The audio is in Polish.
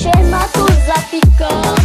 Siema tu zapikot